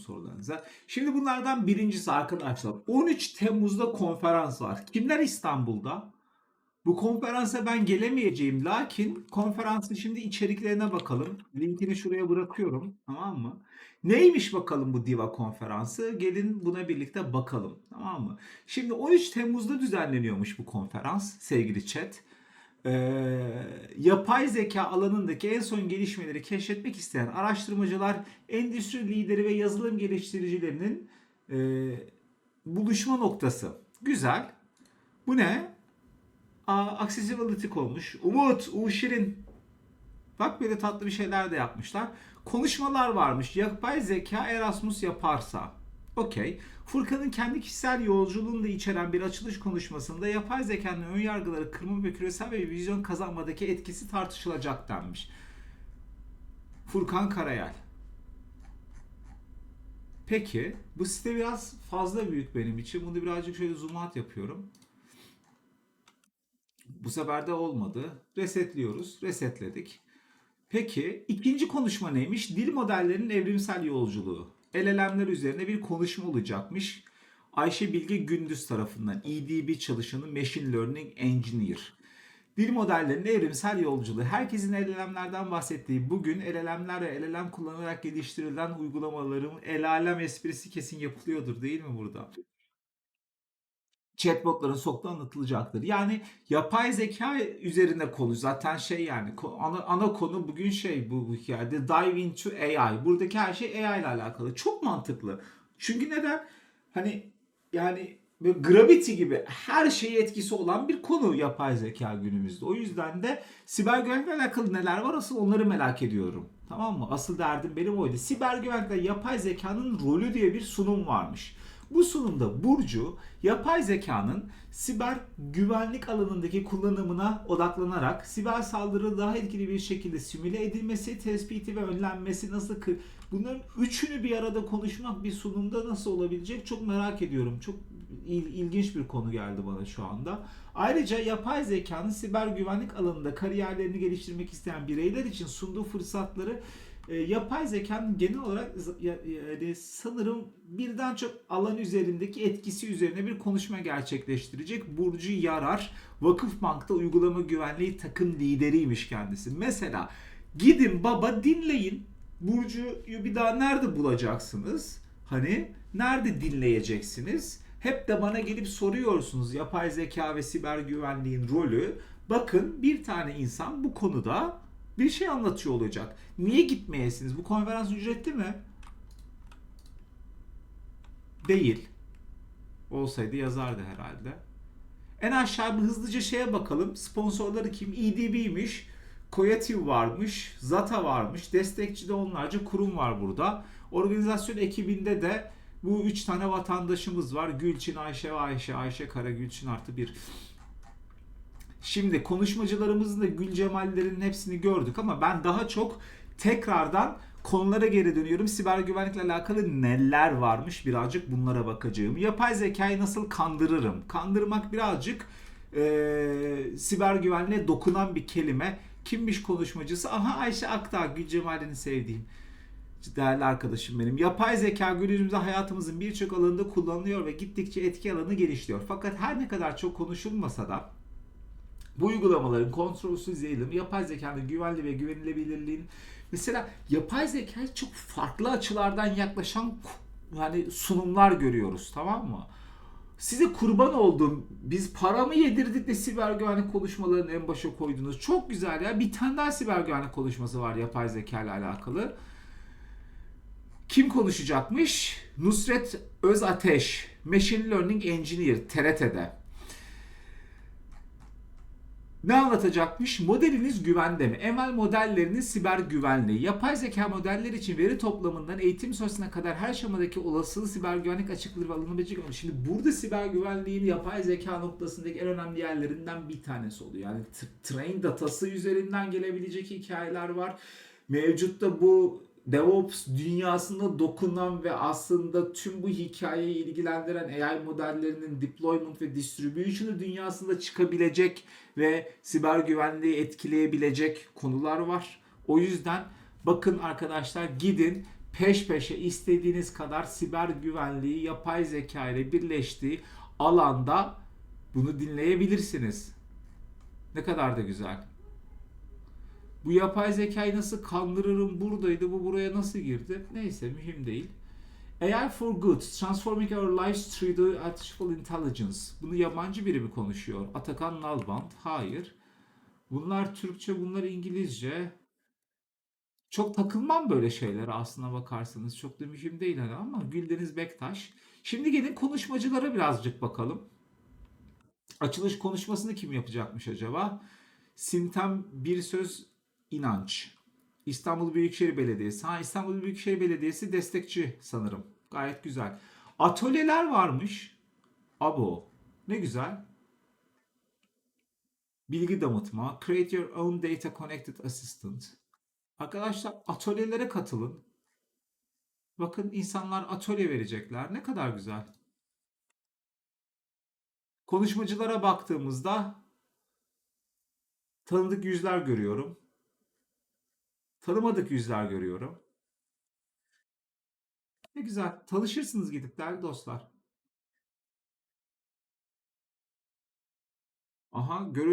sorularınıza. Şimdi bunlardan birincisi arkadaşlar 13 Temmuz'da konferans var. Kimler İstanbul'da? Bu konferansa ben gelemeyeceğim. Lakin konferansın şimdi içeriklerine bakalım. Linkini şuraya bırakıyorum. Tamam mı? Neymiş bakalım bu Diva konferansı? Gelin buna birlikte bakalım. Tamam mı? Şimdi 13 Temmuz'da düzenleniyormuş bu konferans sevgili chat. Ee, yapay zeka alanındaki en son gelişmeleri keşfetmek isteyen araştırmacılar, endüstri lideri ve yazılım geliştiricilerinin e, buluşma noktası. Güzel. Bu ne? Aa, accessibility olmuş. Umut, Uşirin. Bak böyle tatlı bir şeyler de yapmışlar. Konuşmalar varmış. Yapay zeka Erasmus yaparsa. Okey. Furkan'ın kendi kişisel yolculuğunu da içeren bir açılış konuşmasında yapay zekanın ön yargıları kırma ve küresel bir vizyon kazanmadaki etkisi tartışılacak denmiş. Furkan Karayel. Peki bu site biraz fazla büyük benim için. Bunu birazcık şöyle zoom out yapıyorum. Bu sefer de olmadı. Resetliyoruz. Resetledik. Peki ikinci konuşma neymiş? Dil modellerinin evrimsel yolculuğu. LLM'ler üzerine bir konuşma olacakmış. Ayşe Bilge Gündüz tarafından EDB çalışanı Machine Learning Engineer. Dil modellerinin evrimsel yolculuğu. Herkesin LLM'lerden bahsettiği bugün LLM'ler ve LLM kullanarak geliştirilen uygulamaların el alem esprisi kesin yapılıyordur değil mi burada? Chatbotların soktu anlatılacaktır. Yani yapay zeka üzerine konu zaten şey yani ana, ana konu bugün şey bu, bu hikayede dive into AI. Buradaki her şey AI ile alakalı. Çok mantıklı. Çünkü neden? Hani yani böyle gravity gibi her şeye etkisi olan bir konu yapay zeka günümüzde. O yüzden de siber güvenlikle alakalı neler var asıl onları merak ediyorum. Tamam mı? Asıl derdim benim oydu. Siber güvenlikle yapay zekanın rolü diye bir sunum varmış. Bu sunumda Burcu yapay zekanın siber güvenlik alanındaki kullanımına odaklanarak siber saldırı daha etkili bir şekilde simüle edilmesi, tespiti ve önlenmesi nasıl bunların üçünü bir arada konuşmak bir sunumda nasıl olabilecek çok merak ediyorum. Çok il- ilginç bir konu geldi bana şu anda. Ayrıca yapay zekanın siber güvenlik alanında kariyerlerini geliştirmek isteyen bireyler için sunduğu fırsatları e, yapay zekanın genel olarak yani sanırım birden çok alan üzerindeki etkisi üzerine bir konuşma gerçekleştirecek. Burcu Yarar, Vakıfbank'ta uygulama güvenliği takım lideriymiş kendisi. Mesela gidin baba dinleyin. Burcu'yu bir daha nerede bulacaksınız? Hani nerede dinleyeceksiniz? Hep de bana gelip soruyorsunuz yapay zeka ve siber güvenliğin rolü. Bakın bir tane insan bu konuda bir şey anlatıyor olacak. Niye gitmeyesiniz? Bu konferans ücretli mi? Değil. Olsaydı yazardı herhalde. En aşağı bir hızlıca şeye bakalım. Sponsorları kim? EDB'miş. Coyative varmış. Zata varmış. Destekçi de onlarca kurum var burada. Organizasyon ekibinde de bu üç tane vatandaşımız var. Gülçin, Ayşe ve Ayşe. Ayşe Kara Gülçin artı bir. Şimdi konuşmacılarımızın da gül cemallerinin hepsini gördük ama ben daha çok tekrardan konulara geri dönüyorum. Siber güvenlikle alakalı neler varmış birazcık bunlara bakacağım. Yapay zekayı nasıl kandırırım? Kandırmak birazcık eee, siber güvenliğe dokunan bir kelime. Kimmiş konuşmacısı? Aha Ayşe Akdağ, Gül Cemal'ini sevdiğim değerli arkadaşım benim. Yapay zeka günümüzde hayatımızın birçok alanında kullanılıyor ve gittikçe etki alanı genişliyor. Fakat her ne kadar çok konuşulmasa da bu uygulamaların kontrolsüz yayılımı, yapay zekanın güvenli ve güvenilebilirliğin mesela yapay zeka çok farklı açılardan yaklaşan yani sunumlar görüyoruz tamam mı? Size kurban oldum. Biz para mı yedirdik de siber güvenlik konuşmalarını en başa koydunuz. Çok güzel ya. Bir tane daha siber güvenlik konuşması var yapay zeka ile alakalı. Kim konuşacakmış? Nusret Özateş, Machine Learning Engineer TRT'de. Ne anlatacakmış? Modeliniz güvende mi? ML modellerinin siber güvenliği. Yapay zeka modeller için veri toplamından eğitim sonrasına kadar her aşamadaki olası siber güvenlik açıkları ve alınabilecek. Şimdi burada siber güvenliğin yapay zeka noktasındaki en önemli yerlerinden bir tanesi oluyor. Yani train datası üzerinden gelebilecek hikayeler var. Mevcutta bu DevOps dünyasında dokunan ve aslında tüm bu hikayeyi ilgilendiren AI modellerinin deployment ve distribution'ı dünyasında çıkabilecek ve siber güvenliği etkileyebilecek konular var. O yüzden bakın arkadaşlar gidin peş peşe istediğiniz kadar siber güvenliği yapay zeka ile birleştiği alanda bunu dinleyebilirsiniz. Ne kadar da güzel. Bu yapay zekayı nasıl kandırırım buradaydı bu buraya nasıl girdi? Neyse mühim değil. AI for Good, Transforming Our Lives Through the Artificial Intelligence. Bunu yabancı biri mi konuşuyor? Atakan Nalbant. Hayır. Bunlar Türkçe, bunlar İngilizce. Çok takılmam böyle şeylere aslına bakarsanız. Çok da mühim değil hani ama Güldeniz Bektaş. Şimdi gelin konuşmacılara birazcık bakalım. Açılış konuşmasını kim yapacakmış acaba? Simtem Bir Söz İnanç. İstanbul Büyükşehir Belediyesi. Ha İstanbul Büyükşehir Belediyesi destekçi sanırım. Gayet güzel. Atölyeler varmış. Abo. Ne güzel. Bilgi damıtma. Create your own data connected assistant. Arkadaşlar atölyelere katılın. Bakın insanlar atölye verecekler. Ne kadar güzel. Konuşmacılara baktığımızda tanıdık yüzler görüyorum. Tanımadık yüzler görüyorum. Ne güzel. Tanışırsınız gidip değerli dostlar. Aha görün